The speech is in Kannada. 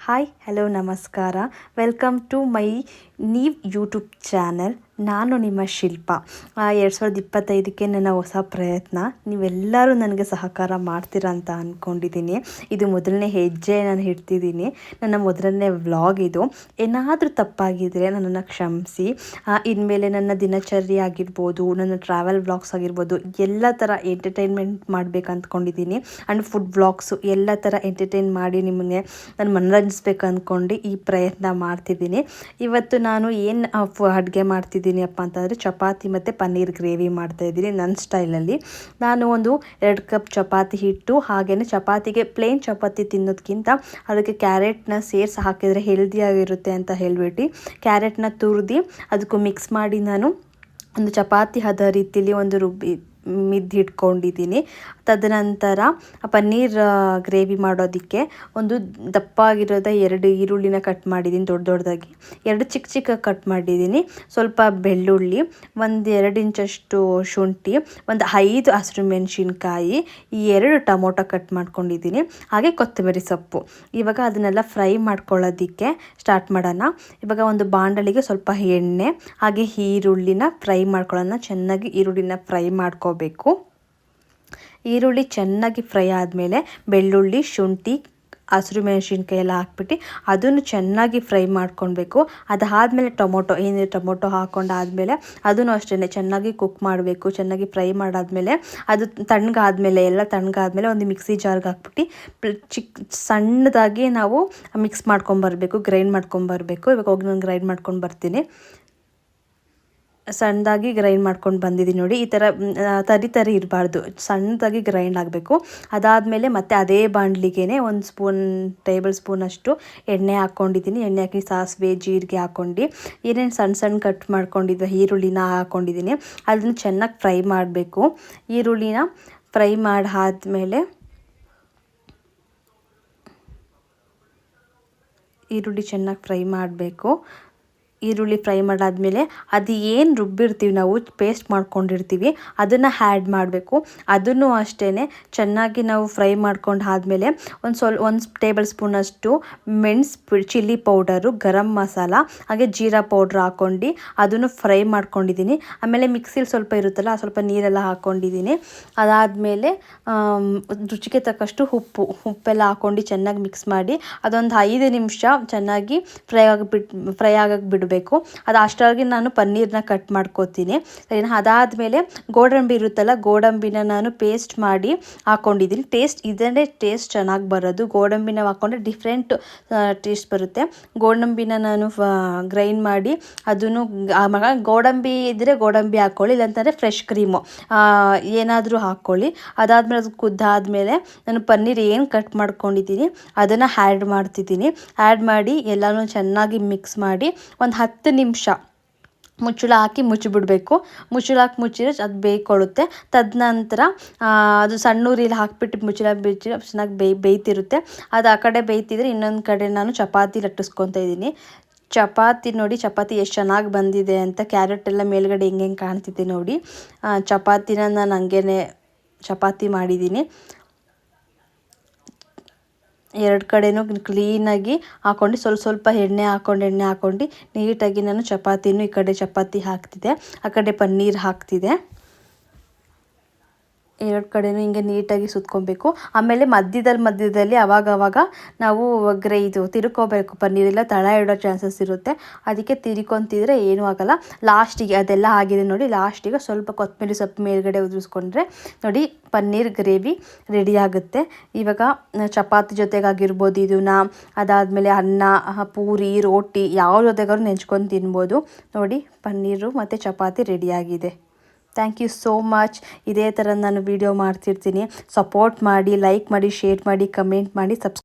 ಹಾಯ್ ಹಲೋ ನಮಸ್ಕಾರ ವೆಲ್ಕಮ್ ಟು ಮೈ ನೀವ್ ಯೂಟ್ಯೂಬ್ ಚಾನಲ್, ನಾನು ನಿಮ್ಮ ಶಿಲ್ಪ. ಎರಡು ಸಾವಿರದ ಇಪ್ಪತ್ತೈದಕ್ಕೆ ನನ್ನ ಹೊಸ ಪ್ರಯತ್ನ, ನೀವೆಲ್ಲರೂ ನನಗೆ ಸಹಕಾರ ಮಾಡ್ತೀರಾ ಅಂತ ಅಂದ್ಕೊಂಡಿದ್ದೀನಿ ಇದು ಮೊದಲನೇ ಹೆಜ್ಜೆ ನಾನು ಇಡ್ತಿದ್ದೀನಿ. ನನ್ನ ಮೊದಲನೇ ವ್ಲಾಗ್ ಇದು. ಏನಾದರೂ ತಪ್ಪಾಗಿದ್ದರೆ ನನ್ನನ್ನು ಕ್ಷಮಿಸಿ. ಇನ್ಮೇಲೆ ನನ್ನ ದಿನಚರ್ಯ ಆಗಿರ್ಬೋದು, ನನ್ನ ಟ್ರಾವೆಲ್ ವ್ಲಾಗ್ಸ್ ಆಗಿರ್ಬೋದು, ಎಲ್ಲ ಥರ ಎಂಟರ್ಟೈನ್ಮೆಂಟ್ ಮಾಡಬೇಕು ಅಂದ್ಕೊಂಡಿದ್ದೀನಿ ಆ್ಯಂಡ್ ಫುಡ್ ವ್ಲಾಗ್ಸು ಎಲ್ಲ ಥರ ಎಂಟರ್ಟೈನ್ ಮಾಡಿ ನಿಮಗೆ ನಾನು ಮನರಂಜಿಸ್ಬೇಕು ಅಂದ್ಕೊಂಡು ಈ ಪ್ರಯತ್ನ ಮಾಡ್ತಿದ್ದೀನಿ. ಇವತ್ತು ನಾನು ಏನು ಅಡುಗೆ ಮಾಡ್ತಿದ್ದೀನಿ ಅಪ್ಪ ಅಂತಂದರೆ ಚಪಾತಿ ಮತ್ತು ಪನ್ನೀರ್ ಗ್ರೇವಿ ಮಾಡ್ತಾಯಿದ್ದೀನಿ ನನ್ನ ಸ್ಟೈಲಲ್ಲಿ. ನಾನು ಒಂದು ಎರಡು ಕಪ್ ಚಪಾತಿ ಹಿಟ್ಟು ಹಾಗೆಯೇ ಚಪಾತಿಗೆ ಪ್ಲೇನ್ ಚಪಾತಿ ತಿನ್ನೋದಕ್ಕಿಂತ ಅದಕ್ಕೆ ಕ್ಯಾರೆಟ್ನ ಸೇರಿಸಿ ಹಾಕಿದರೆ ಹೆಲ್ದಿಯಾಗಿರುತ್ತೆ ಅಂತ ಹೇಳಿಬಿಟ್ಟು ಕ್ಯಾರೆಟ್ನ ತುರಿದು ಅದಕ್ಕೂ ಮಿಕ್ಸ್ ಮಾಡಿ ನಾನು ಒಂದು ಚಪಾತಿ ಹದ ರೀತಿಲಿ ಒಂದು ರುಬ್ಬಿ ಮಿದ್ದಿಟ್ಕೊಂಡಿದ್ದೀನಿ. ತದನಂತರ ಪನ್ನೀರ್ ಗ್ರೇವಿ ಮಾಡೋದಕ್ಕೆ ಒಂದು ದಪ್ಪಾಗಿರೋದ ಎರಡು ಈರುಳ್ಳಿನ ಕಟ್ ಮಾಡಿದ್ದೀನಿ, ದೊಡ್ಡ ದೊಡ್ಡದಾಗಿ ಎರಡು ಚಿಕ್ಕ ಚಿಕ್ಕ ಕಟ್ ಮಾಡಿದ್ದೀನಿ. ಸ್ವಲ್ಪ ಬೆಳ್ಳುಳ್ಳಿ, ಒಂದು ಎರಡು ಇಂಚಷ್ಟು ಶುಂಠಿ, ಒಂದು ಐದು ಹಸಿರು ಮೆಣಸಿನ್ಕಾಯಿ, ಈ ಎರಡು ಟೊಮೊಟೊ ಕಟ್ ಮಾಡ್ಕೊಂಡಿದ್ದೀನಿ. ಹಾಗೆ ಕೊತ್ತಂಬರಿ ಸೊಪ್ಪು. ಇವಾಗ ಅದನ್ನೆಲ್ಲ ಫ್ರೈ ಮಾಡ್ಕೊಳ್ಳೋದಕ್ಕೆ ಸ್ಟಾರ್ಟ್ ಮಾಡೋಣ. ಇವಾಗ ಒಂದು ಬಾಂಡಲಿಗೆ ಸ್ವಲ್ಪ ಎಣ್ಣೆ, ಹಾಗೆ ಈರುಳ್ಳಿನ ಫ್ರೈ ಮಾಡ್ಕೊಳ್ಳೋಣ. ಚೆನ್ನಾಗಿ ಈರುಳ್ಳಿನ ಫ್ರೈ ಮಾಡ್ಕೋಬೇಕು ಈರುಳ್ಳಿ ಚೆನ್ನಾಗಿ ಫ್ರೈ ಆದಮೇಲೆ ಬೆಳ್ಳುಳ್ಳಿ, ಶುಂಠಿ, ಹಸಿರು ಮೆಣಸಿನ್ಕಾಯಿ ಎಲ್ಲ ಹಾಕ್ಬಿಟ್ಟು ಅದನ್ನು ಚೆನ್ನಾಗಿ ಫ್ರೈ ಮಾಡ್ಕೊಳ್ಬೇಕು. ಅದಾದಮೇಲೆ ಟೊಮೊಟೊ, ಏನಿದೆ ಟೊಮೊಟೊ ಹಾಕ್ಕೊಂಡಾದ್ಮೇಲೆ ಅದನ್ನು ಅಷ್ಟೇ, ಚೆನ್ನಾಗಿ ಕುಕ್ ಮಾಡಬೇಕು, ಚೆನ್ನಾಗಿ ಫ್ರೈ ಮಾಡಾದಮೇಲೆ ಅದು ತಣ್ಣಗಾದಮೇಲೆ, ಎಲ್ಲ ತಣ್ಣಗಾದಮೇಲೆ ಒಂದು ಮಿಕ್ಸಿ ಜಾರ್ಗೆ ಹಾಕ್ಬಿಟ್ಟು ಚಿಕ್ಕ ಸಣ್ಣದಾಗಿ ನಾವು ಮಿಕ್ಸ್ ಮಾಡ್ಕೊಂಬರ್ಬೇಕು, ಗ್ರೈಂಡ್ ಮಾಡ್ಕೊಂಬರ್ಬೇಕು. ಇವಾಗ ಹೋಗಿ ನಾನು ಗ್ರೈಂಡ್ ಮಾಡ್ಕೊಂಡು ಬರ್ತೀನಿ. ಸಣ್ಣದಾಗಿ ಗ್ರೈಂಡ್ ಮಾಡ್ಕೊಂಡು ಬಂದಿದ್ದೀನಿ ನೋಡಿ. ಈ ಥರ ತರಿ ತರಿ ಇರಬಾರ್ದು. ಸಣ್ಣದಾಗಿ ಗ್ರೈಂಡ್ ಆಗಬೇಕು. ಅದಾದಮೇಲೆ ಮತ್ತೆ ಅದೇ ಬಾಣಲಿಗೆ ಒಂದು ಸ್ಪೂನ್ ಟೇಬಲ್ ಸ್ಪೂನಷ್ಟು ಎಣ್ಣೆ ಹಾಕ್ಕೊಂಡಿದ್ದೀನಿ ಎಣ್ಣೆ ಹಾಕಿ ಸಾಸಿವೆ, ಜೀರಿಗೆ ಹಾಕ್ಕೊಂಡು ಏನೇನು ಸಣ್ಣ ಸಣ್ಣ ಕಟ್ ಮಾಡ್ಕೊಂಡಿದ್ವಿ, ಈರುಳ್ಳಿನ ಹಾಕ್ಕೊಂಡಿದ್ದೀನಿ ಅದನ್ನು ಚೆನ್ನಾಗಿ ಫ್ರೈ ಮಾಡಬೇಕು. ಈರುಳ್ಳಿನ ಫ್ರೈ ಮಾಡಿ ಆದಮೇಲೆ ಈರುಳ್ಳಿ ಚೆನ್ನಾಗಿ ಫ್ರೈ ಮಾಡಬೇಕು. ಈರುಳ್ಳಿ ಫ್ರೈ ಮಾಡಾದಮೇಲೆ ಅದು ಏನು ರುಬ್ಬಿರ್ತೀವಿ ನಾವು ಪೇಸ್ಟ್ ಮಾಡ್ಕೊಂಡಿರ್ತೀವಿ, ಅದನ್ನು ಹ್ಯಾಡ್ ಮಾಡಬೇಕು. ಅದನ್ನು ಅಷ್ಟೇ ಚೆನ್ನಾಗಿ ನಾವು ಫ್ರೈ ಮಾಡ್ಕೊಂಡು ಆದಮೇಲೆ ಒಂದು ಸ್ವಲ್ ಒಂದು ಟೇಬಲ್ ಸ್ಪೂನಷ್ಟು ಮೆಣಸು ಚಿಲ್ಲಿ ಪೌಡರು, ಗರಂ ಮಸಾಲ, ಹಾಗೆ ಜೀರಾ ಪೌಡ್ರ್ ಹಾಕ್ಕೊಂಡು ಅದನ್ನು ಫ್ರೈ ಮಾಡ್ಕೊಂಡಿದ್ದೀನಿ. ಆಮೇಲೆ ಮಿಕ್ಸಿಲಿ ಸ್ವಲ್ಪ ಇರುತ್ತಲ್ಲ, ಸ್ವಲ್ಪ ನೀರೆಲ್ಲ ಹಾಕ್ಕೊಂಡಿದ್ದೀನಿ. ಅದಾದಮೇಲೆ ರುಚಿಗೆ ತಕ್ಕಷ್ಟು ಉಪ್ಪು, ಉಪ್ಪೆಲ್ಲ ಹಾಕ್ಕೊಂಡು ಚೆನ್ನಾಗಿ ಮಿಕ್ಸ್ ಮಾಡಿ ಅದೊಂದು ಐದು ನಿಮಿಷ ಚೆನ್ನಾಗಿ ಫ್ರೈ ಆಗಿಬಿಟ್ಟು ಫ್ರೈ ಆಗಕ್ಕೆ ಬಿಡಬೇಕು. ಬೇಕು ಅದು ಅಷ್ಟಾಗಿ ನಾನು ಪನ್ನೀರ್ನ ಕಟ್ ಮಾಡ್ಕೋತೀನಿ. ಅದಾದಮೇಲೆ ಗೋಡಂಬಿ ಇರುತ್ತಲ್ಲ, ಗೋಡಂಬಿನ ನಾನು ಪೇಸ್ಟ್ ಮಾಡಿ ಹಾಕ್ಕೊಂಡಿದ್ದೀನಿ ಟೇಸ್ಟ್ ಇದನ್ನೇ ಟೇಸ್ಟ್ ಚೆನ್ನಾಗಿ ಬರೋದು. ಗೋಡಂಬಿನ ಹಾಕ್ಕೊಂಡ್ರೆ ಡಿಫ್ರೆಂಟ್ ಟೇಸ್ಟ್ ಬರುತ್ತೆ. ಗೋಡಂಬಿನ ನಾನು ಗ್ರೈಂಡ್ ಮಾಡಿ ಅದನ್ನು ಗೋಡಂಬಿ ಇದ್ದರೆ ಗೋಡಂಬಿ ಹಾಕ್ಕೊಳ್ಳಿ ಇಲ್ಲಾಂತಂದರೆ ಫ್ರೆಶ್ ಕ್ರೀಮು ಏನಾದರೂ ಹಾಕ್ಕೊಳ್ಳಿ ಅದಾದಮೇಲೆ ಅದು ಕುದ್ದಾದಮೇಲೆ ನಾನು ಪನ್ನೀರ್ ಏನು ಕಟ್ ಮಾಡ್ಕೊಂಡಿದ್ದೀನಿ, ಅದನ್ನು ಆ್ಯಡ್ ಮಾಡ್ತಿದ್ದೀನಿ. ಆ್ಯಡ್ ಮಾಡಿ ಎಲ್ಲನೂ ಚೆನ್ನಾಗಿ ಮಿಕ್ಸ್ ಮಾಡಿ ಒಂದು ಹತ್ತು ನಿಮಿಷ ಮುಚ್ಚಳ ಹಾಕಿ ಮುಚ್ಚಿಬಿಡಬೇಕು. ಮುಚ್ಚಳ ಹಾಕಿ ಮುಚ್ಚಿದ್ರೆ ಅದು ಬೇಯ್ಕೊಳ್ಳುತ್ತೆ ತದನಂತರ ಅದು ಸಣ್ಣ ಉರಿಲಿ ಹಾಕಿಬಿಟ್ಟು ಮುಚ್ಚಳ ಬಿಚ್ಚಿ ಚೆನ್ನಾಗಿ ಬೇಯ್, ಬೇಯ್ತಿರುತ್ತೆ. ಅದು ಆ ಕಡೆ ಬೇಯ್ತಿದ್ರೆ ಇನ್ನೊಂದು ಕಡೆ ನಾನು ಚಪಾತಿ ಲಟ್ಟಿಸ್ಕೊತಾ ಇದ್ದೀನಿ. ಚಪಾತಿ ನೋಡಿ, ಚಪಾತಿ ಎಷ್ಟು ಚೆನ್ನಾಗಿ ಬಂದಿದೆ ಅಂತ ಕ್ಯಾರೆಟ್ ಎಲ್ಲ ಮೇಲ್ಗಡೆ ಹೆಂಗೆ ಕಾಣ್ತಿದೆ ನೋಡಿ. ಚಪಾತಿನ ನಾನು ಹಂಗೇ ಚಪಾತಿ ಮಾಡಿದ್ದೀನಿ. ಎರಡು ಕಡೆಯೂ ಕ್ಲೀನಾಗಿ ಹಾಕ್ಕೊಂಡು ಸ್ವಲ್ಪ ಸ್ವಲ್ಪ ಎಣ್ಣೆ ಹಾಕ್ಕೊಂಡು ಎಣ್ಣೆ ಹಾಕ್ಕೊಂಡು ನೀಟಾಗಿ ನಾನು ಚಪಾತಿನೂ ಈ ಕಡೆ ಚಪಾತಿ ಹಾಕ್ತಿದ್ದೆ. ಆ ಕಡೆ ಪನ್ನೀರ್ ಹಾಕ್ತಿದ್ದೆ. ಎರಡು ಕಡೆನೂ ಹಿಂಗೆ ನೀಟಾಗಿ ಸುತ್ಕೊಬೇಕು. ಆಮೇಲೆ ಮಧ್ಯದಲ್ಲಿ ಮಧ್ಯದಲ್ಲಿ ಅವಾಗವಾಗ ನಾವು ಒಗ್ಗರೆ ಇದು ತಿರ್ಕೋಬೇಕು. ಪನ್ನೀರೆಲ್ಲ ತಳ ಇಡೋ ಚಾನ್ಸಸ್ ಇರುತ್ತೆ. ಅದಕ್ಕೆ ತಿರ್ಕೊತಿದ್ರೆ ಏನೂ ಆಗೋಲ್ಲ. ಲಾಸ್ಟಿಗೆ ಅದೆಲ್ಲ ಆಗಿದೆ ನೋಡಿ. ಲಾಸ್ಟಿಗೆ ಸ್ವಲ್ಪ ಕೊತ್ತಂಬರಿ ಸೊಪ್ಪು ಮೇಲುಗಡೆ ಉದುರಿಸ್ಕೊಂಡ್ರೆ ನೋಡಿ ಪನ್ನೀರ್ ಗ್ರೇವಿ ರೆಡಿ ಆಗುತ್ತೆ. ಇವಾಗ ಚಪಾತಿ ಜೊತೆಗಾಗಿರ್ಬೋದು ಇದನ್ನ, ಅದಾದಮೇಲೆ ಅನ್ನ ಪೂರಿ, ರೋಟಿ ಯಾವ ಜೊತೆಗಾದ್ರೂ ನೆಂಚ್ಕೊಂಡು ತಿನ್ಬೋದು. ನೋಡಿ ಪನ್ನೀರು ಮತ್ತು ಚಪಾತಿ ರೆಡಿಯಾಗಿದೆ ಥ್ಯಾಂಕ್ ಯು ಸೋ ಮಚ್ ಇದೇ ಥರ ನಾನು ವೀಡಿಯೋ ಮಾಡ್ತಿರ್ತೀನಿ. ಸಪೋರ್ಟ್ ಮಾಡಿ ಲೈಕ್ ಮಾಡಿ ಶೇರ್ ಮಾಡಿ ಕಮೆಂಟ್ ಮಾಡಿ ಸಬ್ಸ್